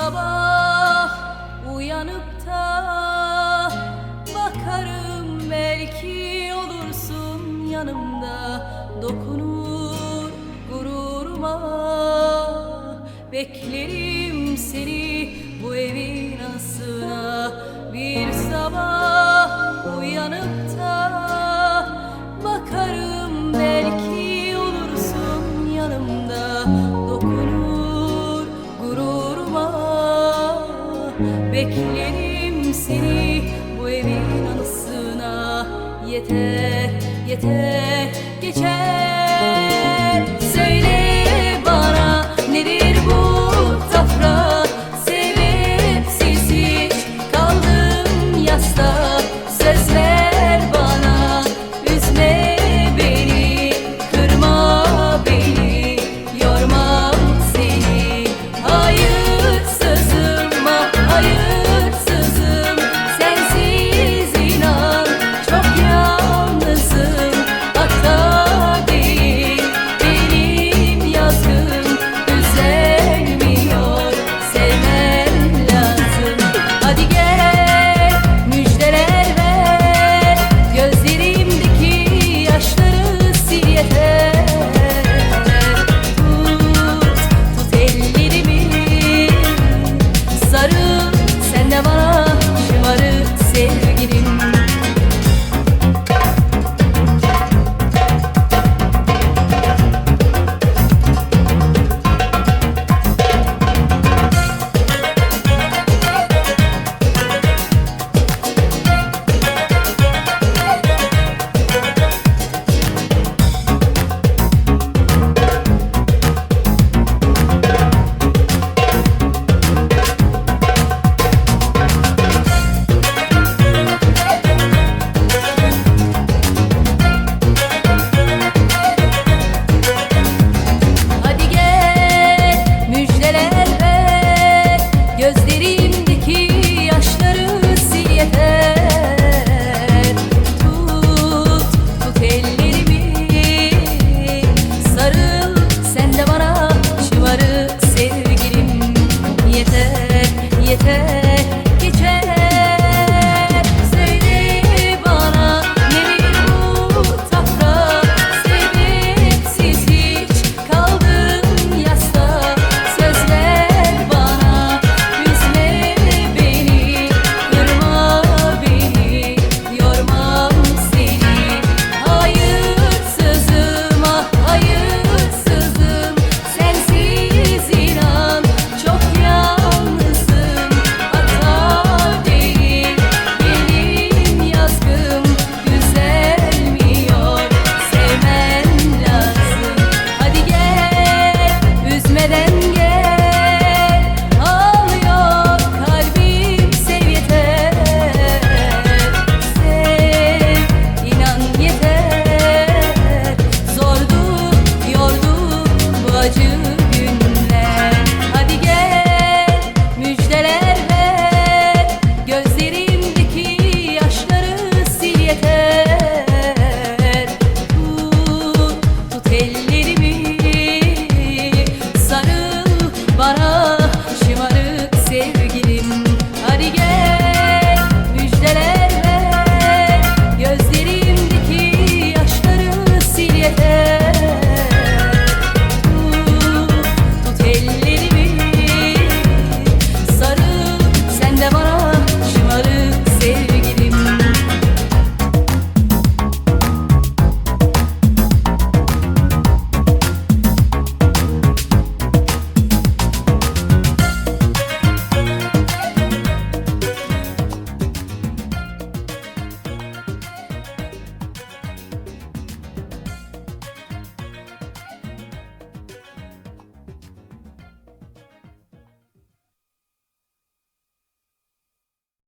sabah uyanıp da bakarım belki olursun yanımda dokunur gururuma. Beklerim seni bu evin asına bir sabah uyanıp da bakarım seni bu evin anısına. Yeter yeter geçer. Söyle